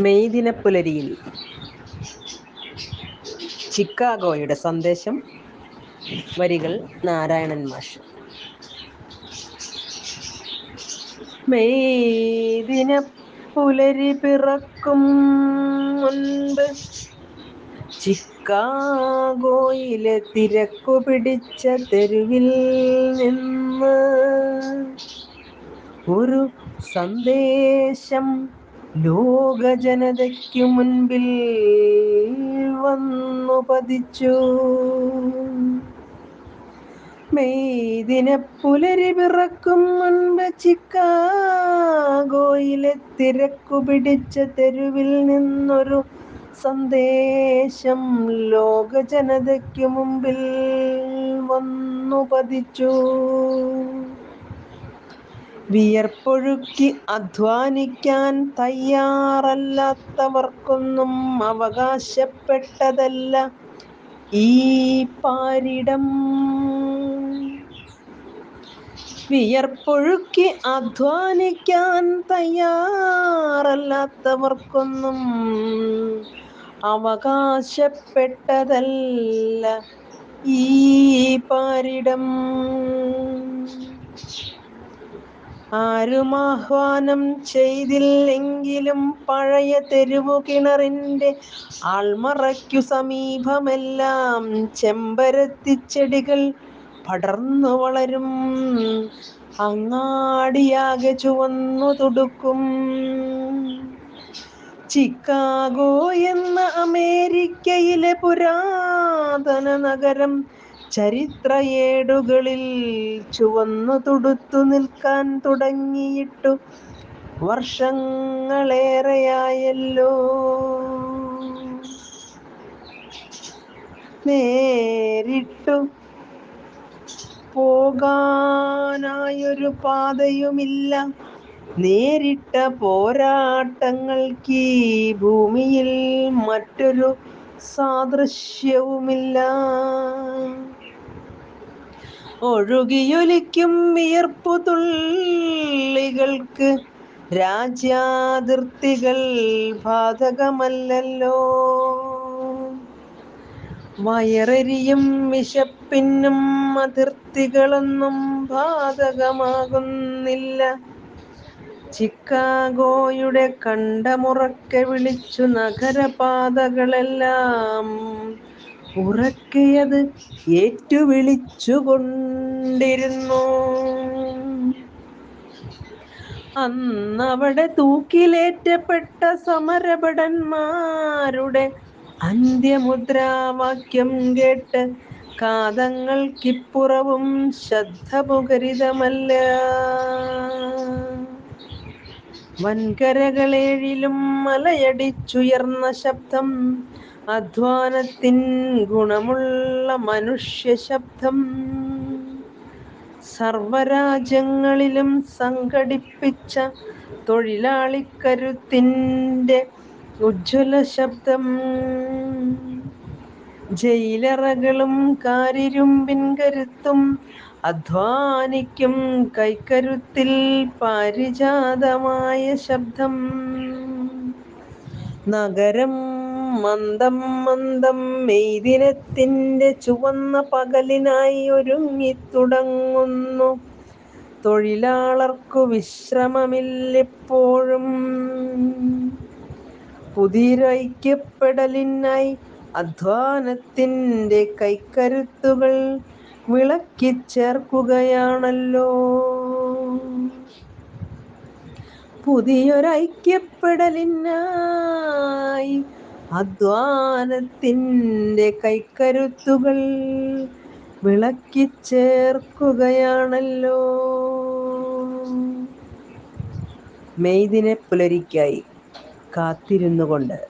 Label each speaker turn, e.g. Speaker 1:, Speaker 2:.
Speaker 1: May ദിനപ്പുലരിയിൽ ചിക്കാഗോയുടെ സന്ദേശം വരികൾ നാരായണൻ മാഷ്. മെയ് പിറക്കും മുൻപ് ചിക്കാഗോയിലെ തിരക്കു പിടിച്ച തെരുവിൽ നിന്ന് ഒരു സന്ദേശം ലോക ജനതയ്ക്കു മുൻപിൽ വന്നു പതിച്ചു. ദിനപ്പുലരി പിറക്കും മുൻപ് ചിക്കാഗോയിലെ തിരക്കു പിടിച്ച തെരുവിൽ നിന്നൊരു സന്ദേശം ലോക ജനതയ്ക്കു മുമ്പിൽ വന്നു പതിച്ചു. വിയർപ്പൊഴുക്കി അധ്വാനിക്കാൻ തയ്യാറല്ലാത്തവർക്കൊന്നും അവകാശപ്പെട്ടതല്ല ഈ പാരിടം. വിയർപ്പൊഴുക്കി അധ്വാനിക്കാൻ തയ്യാറല്ലാത്തവർക്കൊന്നും അവകാശപ്പെട്ടതല്ല ഈ പാരിടം. ആരും ആഹ്വാനം ചെയ്തില്ലെങ്കിലും പഴയ തെരുവു കിണറിന്റെ ആൾമറയ്ക്കു സമീപമെല്ലാം ചെമ്പരത്തിച്ചെടികൾ പടർന്നു വളരും. അങ്ങാടിയാകെ ചുവന്നു തുടുക്കും. ചിക്കാഗോ എന്ന അമേരിക്കയിലെ പുരാതന നഗരം ചരിത്രയേടുകളിൽ ചുവന്നു തുടുത്തു നിൽക്കാൻ തുടങ്ങിയിട്ടു വർഷങ്ങളേറെയായല്ലോ. നേരിട്ടു പോകാനായൊരു പാതയുമില്ല. നേരിട്ട പോരാട്ടങ്ങൾക്ക് ഈ ഭൂമിയിൽ മറ്റൊരു സാദൃശ്യവുമില്ല. ഒഴുകിയൊലിക്കും വിയർപ്പു തുള്ളികൾക്ക് രാജ്യാതിർത്തികൾ ബാധകമല്ലല്ലോ. വയറെരിയും വിശപ്പിനും അതിർത്തികളൊന്നും ബാധകമാകുന്നില്ല. ചിക്കാഗോയുടെ കണ്ടമുറക്കെ വിളിച്ചു നഗരപാതകളെല്ലാം. ഉറക്കെയത് ഏറ്റുവിളിച്ചുകൊണ്ടിരുന്നു. അന്നവിടെ തൂക്കിലേറ്റപ്പെട്ട സമരഭടന്മാരുടെ അന്ത്യമുദ്രാവാക്യം കേട്ട് കാതങ്ങൾക്കിപ്പുറവും ശ്രദ്ധമുഖരിതമല്ല വൻകരകളേഴിലും മലയടിച്ചുയർന്ന ശബ്ദം അധ്വാനത്തിൻ ഗുണമുള്ള മനുഷ്യ ശബ്ദം സർവരാജ്യങ്ങളിലും സംഘടിപ്പിച്ച തൊഴിലാളിക്കരുത്തിന്റെ ഉജ്ജ്വല ശബ്ദം. ജയിലറകളും കാരിരുമ്പിൻ കരുത്തും അധ്വാനിക്കും കൈക്കരുത്തിൽ പാരിജാതമായ ശബ്ദം. നഗരം മന്ദം മന്ദം മെയ് ദിനത്തിന്റെ ചുവന്ന പകലിനായി ഒരുങ്ങിത്തുടങ്ങുന്നു. തൊഴിലാളർക്കു വിശ്രമമില്ലെപ്പോഴും. പുതിയൊരൈക്യപ്പെടലിനായി അധ്വാനത്തിന്റെ കൈക്കരുത്തുകൾ വിളക്കിച്ചേർക്കുകയാണല്ലോ. പുതിയൊരൈക്യപ്പെടലിനായി അധ്വാനത്തിന്റെ കൈക്കരുത്തുകൾ വിളക്കിച്ചേർക്കുകയാണല്ലോ. മെയ്ദിനെ പുലരിക്കായി കാത്തിരുന്നു കൊണ്ട്